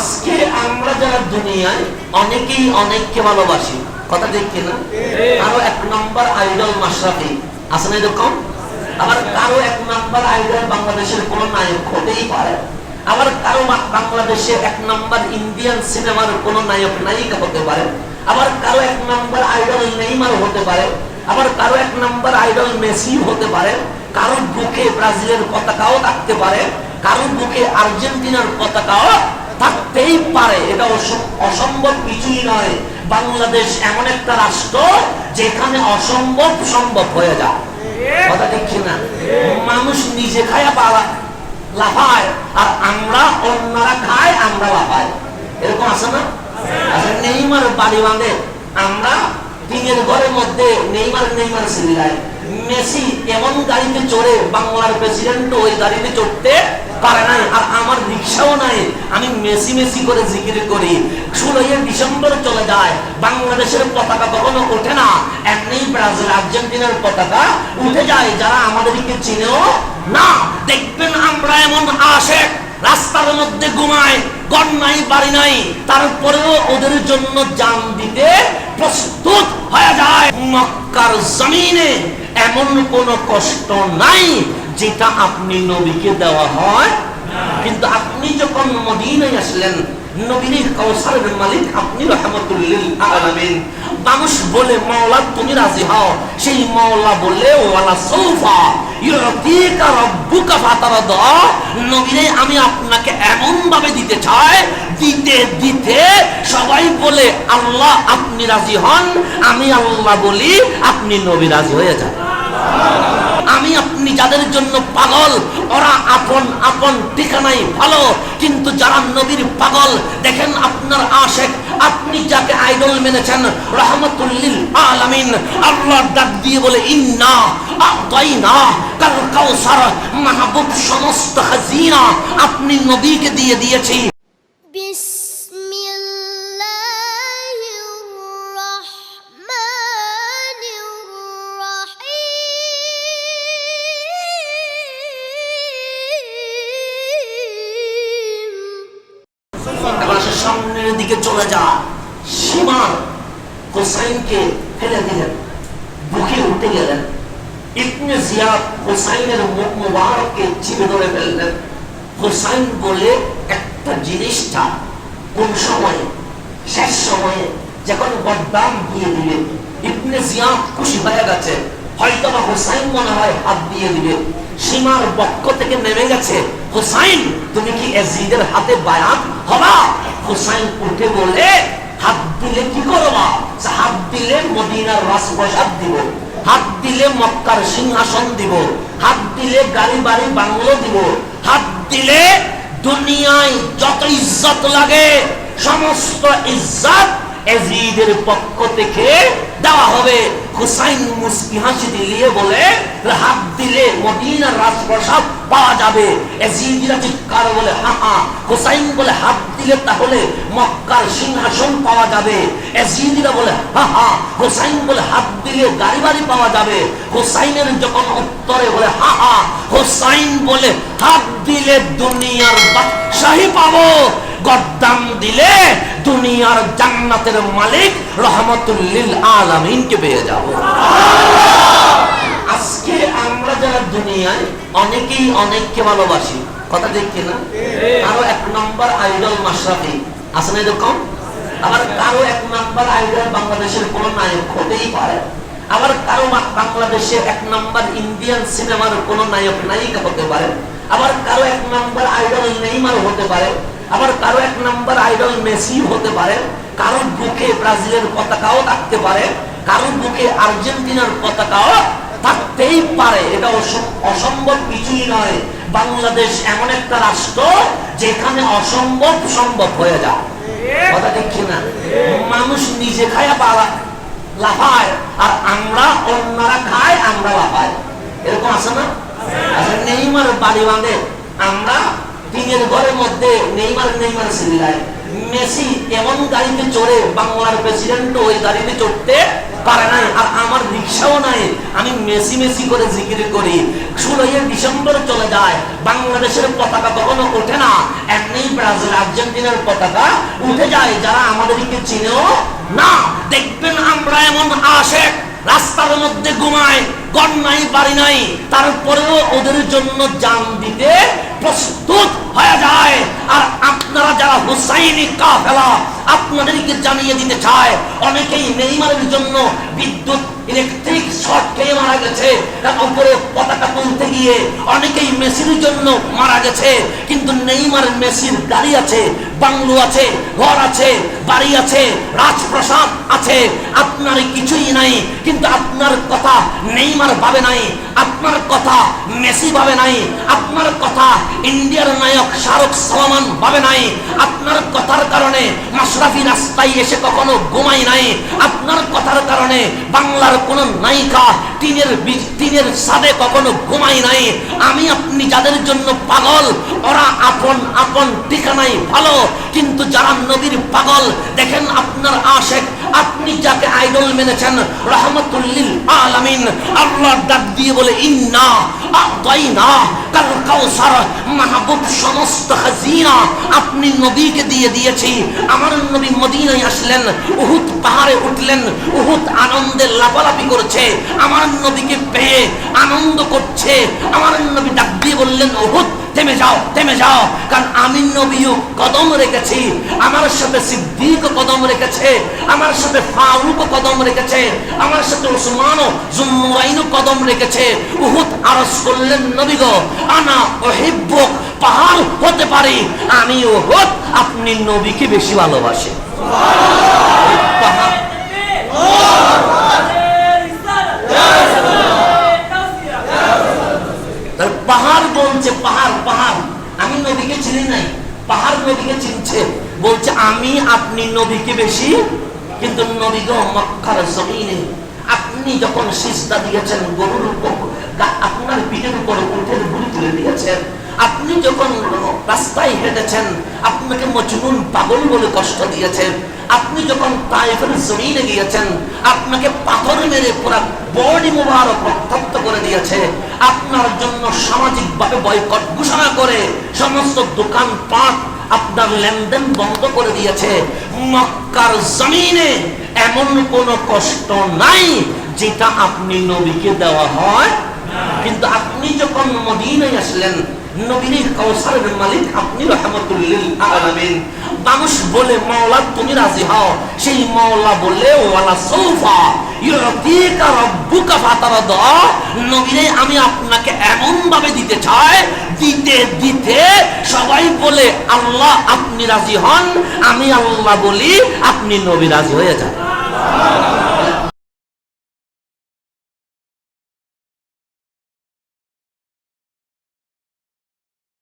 আজকে আমরা যারা দুনিয়ায় অনেকেই অনেককে ভালোবাসি, কথা ঠিক কিনা? আরও এক নম্বর আইডল মাশরাফি, আছে না এরকম? আবার কারও এক নম্বর আইডল বাংলাদেশের কোন নায়ক হতেই পারে। আবার কারও মা- বাংলাদেশে এক নম্বর ইন্ডিয়ান সিনেমার কোন নায়ক নায়িকা হতে পারে। আবার কারও এক নম্বর আইডল নেইমার হতে পারে। আবার কারও এক নম্বর আইডল মেসি হতে পারে। কারও বুকে ব্রাজিলের পতাকাও থাকতে পারে। কারও বুকে আর্জেন্টিনার পতাকাও থাকতেই পারে, এটা অসম্ভব কিছুই নয়। বাংলাদেশ এমন একটা রাষ্ট্র যেখানে অসম্ভব সম্ভব হয়ে যায়। কথা দেখছি না। মানুষ নিজে খায়া পালা লাফায়, আর আমরা অন্যরা খায়, আমরা লাফাই এরকম আছে না? আচ্ছা নেইমার বাড়ি বাঁধে। আমরা টিনের ঘরের মধ্যে নেইমার নেইমার সিলাই মেসি এমন গাড়িতে চড়ে বাংলার প্রেসিডেন্ট ওই গাড়িতে চড়তে পারে নাই, আর আমার রিক্সাও নাই। আমি মেসি মেসি করে জিকির করি। ষোলোই ডিসেম্বর চলে যায়, বাংলাদেশের পতাকা কখনো ওঠে না। এমনি ব্রাজিল, আর্জেন্টিনার পতাকা উঠে যায়, যারা আমাদেরকে চিনেও না। দেখবেন আমরা এমন আসে, রাস্তার মধ্যে ঘুমায়, ঘর নাই, বাড়ি নাই। তারপরেও ওদের জন্য জান দিতে প্রস্তুত হয়ে যায়। মক্কার জমিনে এমন কোন কষ্ট নাই যেটা আপনি নবীকে দেওয়া হয়। কিন্তু আপনি যখন মদিনায় আসলেন, নবীর কৌসারের মালিক আপনি রহমতুল্লিল আলামিন। মানুষ বলে, মাওলা, তুমি রাজি হও? সেই মাওলা বলে, ওয়ালা সৌফা আমি আপনাকে এমন ভাবে দিতে চাই, দিতে দিতে সবাই বলে, আল্লাহ, আপনি রাজি হন। আমি আল্লাহ বলি, আপনি নবী রাজি হয়ে যান। আমি আপনি যাদের জন্য পাগল, ওরা আপন আপন ঠিকানাই ভালো। কিন্তু যারা নবীর পাগল, দেখেন আপনার আশেখ আপনি যাকে আইডল মেনেছেন, রহমতুল্লিল আলামিন আল্লাহ ডাক দিয়ে বলে, ইন্না আতাইনা কাল কাউসার মাহবুব সমস্ত খাজিনা, আপনি নবীকে দিয়ে দিয়েছি। হোসাইনকে ফেলে দিলেন, বুকে উঠে গেলেন। ইবনে জিয়াদ হোসাইনের মুখ মুবারককে চিপে ধরে ফেললেন। হোসাইন বলে, একটা জিনিসটা কোন সময়ে? শেষ সময়ে যখন বদদাম দিয়ে দিবে ইবনে জিয়াদ খুশি হয়ে গেছে। হয়তো বা হোসাইন মনে হয় হাত দিয়ে দিবে সীমার পক্ষ থেকে নেমে গেছে। হোসাইন, তুমি কি এজিদের হাতে বায়াত হবা? হোসাইন উঠে বলে হাত দিলে কি করবা? হাত দিলে মদিনার রাজপ্রসাদ দিব। হাত দিলে মক্কার সিংহাসন দিব। হাত দিলে গাড়ি বাড়ি বাংলো দিব। হাত দিলে দুনিয়ায় যত ইজ্জত লাগে, সমস্ত ইজ্জত এজিদের পক্ষ থেকে দেওয়া হবে। হুসাইন মুস্কি হাসি দিলিয়ে বলে হাত দিলে মদিনার রাজপ্রসাদ পাওয়া যাবে। এজিদিরা চিৎকার বলে, হা হা। হুসাইন বলে, হাত দিলে তাহলে মক্কার সিংহাসন পাওয়া যাবে। এজিদিরা বলে, হা হা। হুসাইন বলে, হাত দিলে গাড়ি বাড়ি পাওয়া যাবে। হুসাইনের যখন উত্তরে বলে, হা হা। হুসাইন বলে, হাত দিলে দুনিয়ার বাদশাহী পাবো। গদ্দাম দিলে দুনিয়ার জান্নাতের মালিক রহমতুল্লিল আলামিনকে পেয়ে যাব। আজকে আমরা যারা দুনিয়ায় অনেকেই অনেককে ভালোবাসি। কথা ঠিক কিনা? আরও এক নম্বর আইডল মাশরাফি। আছে না এরকম? আবার কারও এক নম্বর আইডল বাংলাদেশের কোন নায়ক হতেই পারে। আবার কারও মা- বাংলাদেশে এক নম্বর ইন্ডিয়ান সিনেমার কোন নায়ক নায়িকা হতে পারে। আবার কারও এক নম্বর আইডল নেইমার হতে পারে। আবার কারও এক নম্বর আইডল মেসি হতে পারে, কারও বুকে ব্রাজিলের পতাকাও থাকতে পারে, কারও বুকে আর্জেন্টিনার পতাকাও থাকতেই পারে। এটা অসম্ভব কিছুই নয়। বাংলাদেশ এমন একটা রাষ্ট্র যেখানে অসম্ভব সম্ভব হয়ে যায়। কথা দেখছি না মানুষ নিজে খায়া, পালা, লাফায়, আর আমরা অন্যরা খায়, আমরা লাফাই এরকম আছে না? নেইমার বাড়ি বাঁধে, আমরা টিনের ঘরের মধ্যে নেইমার নেইমার সিলাই মেসি এমন গাড়িতে চড়ে বাংলার প্রেসিডেন্ট ওই গাড়িতে চড়তে পারে নাই, আর আমার রিক্সাও নাই। আমি মেসি মেসি করে জিকির করি। ষোলোই ডিসেম্বর চলে যায়, বাংলাদেশের পতাকা কখনো ওঠে না। এমনি ব্রাজিল, আর্জেন্টিনার পতাকা উঠে যায়, যারা আমাদেরকে চিনেও না। দেখবেন আমরা এমন আশেক রাস্তার মধ্যে ঘুমায়, গড় নাই, বাড়ি নাই। তারপরেও ওদের জন্য জান দিতে প্রস্তুত হয়ে যায়। আর আপনারা যারা হুসাইনি কাফেলা, আপনাদেরকে জানিয়ে দিতে চায়, অনেকেই নেইমারের জন্য বিদ্যুৎ, ইলেকট্রিক শর্ট খেয়ে মারা গেছে। উপরে পতাকা তুলতে গিয়ে অনেকেই মেশিনের জন্য মারা গেছে। কিন্তু নেইমার মেশিন গাড়ি আছে বাংলো আছে, ঘর আছে, বাড়ি আছে, রাজপ্রাসাদ আছে। আপনার কিছুই নাই, কিন্তু আপনার কথা নেইমার ভাবে নাই, আপনার কথা মেসি ভাবে নাই, আপনার কথা ইন্ডিয়ার নায়ক শাহরুখ সালমান ভাবে নাই। আপনার কথার কারণে মাশরাফি রাস্তায় এসে কখনো ঘুমাই নাই। আপনার কথার কারণে বাংলার কোন নায়িকা টিনের টিনের সাদে কখনো ঘুমাই নাই। আমি আপনি যাদের জন্য পাগল, ওরা আপন আপন ঠিকানাই ভালো। কিন্তু যারা নবীর পাগল, দেখেন আপনার আশেক, আপনি যাকে আইডল মেনেছেন, রহমতুল্লিল আলামিন আল্লাহ ডাক দিয়ে বলে, ইন্না আতাইনা কাল কাউসার মাহবুব সমস্ত খাজিনা, আপনি নবীকে দিয়ে দিয়েছি। আমার নবী মদিনায় আসলেন পাহাড়ে উঠলেন, উহুদ আনন্দে লাফালাফি করছে। আমার নবীকে পেয়ে আনন্দ করছে। আমার নবী ডাক দিয়ে বললেন, উহুদ থেমে যাও থেমে যাও। কারণ আমি নবীও কদম রেখেছি আমার সাথে সিদ্দিক কদম রেখেছে আমার সাথে ফারুক কদম রেখেছে আমার সাথে ওসমানও জুন্নুরাইনও কদম রেখেছে। উহুদ আরস করলেন নবী গো আনা ওহিব্বুক পাহাড় হতে পারি। আমি উহুদ আপনি নবীকে বেশি ভালোবাসি। পাহাড়। পাহাড় বলছে, পাহাড় পাহাড়। আমি নবীকে চিনি নাই। পাহাড় নবীকে চিনছে। বলছে, আমি আপনি নদীকে বেশি, কিন্তু নবী গো মক্কার জমিনে। আপনি যখন সিস্তা দিয়েছেন, গরুর উপর আপনার পিঠের উপর উঠের গুলি তুলে দিয়েছেন। আপনি যখন রাস্তায় হেঁটেছেন। আপনাকে মজনুন পাগল বলে কষ্ট দিয়েছেন। আপনি যখন তাইফের জমিনে গিয়েছেন, আপনাকে পাথর মেরে পুরা বডি মুবারক রক্তাক্ত করে দিয়েছে। আপনার জন্য সামাজিকভাবে বয়কট ঘোষণা করে সমস্ত দোকান পাট আপনার লেনদেন বন্ধ করে দিয়েছে। মক্কার জমিনে এমন কোনো কষ্ট নাই যেটা আপনি নবীকে দেওয়া হয়। কিন্তু আপনি যখন মদিনায় আসলেন নবীর মালিক, আপনি রহমতুল্লিল আলামিন। মানুষ বলে, মাওলা, তুমি রাজি হও। সেই মাওলা বলে, ওয়ালা সৌফা ইউতিকা রাব্বুকা ফাতারাদা। নবীরে, আমি আপনাকে এমন ভাবে দিতে চাই, দিতে দিতে সবাই বলে, আল্লাহ, আপনি রাজি হন। আমি আল্লাহ বলি, আপনি নবী রাজি হয়ে যান।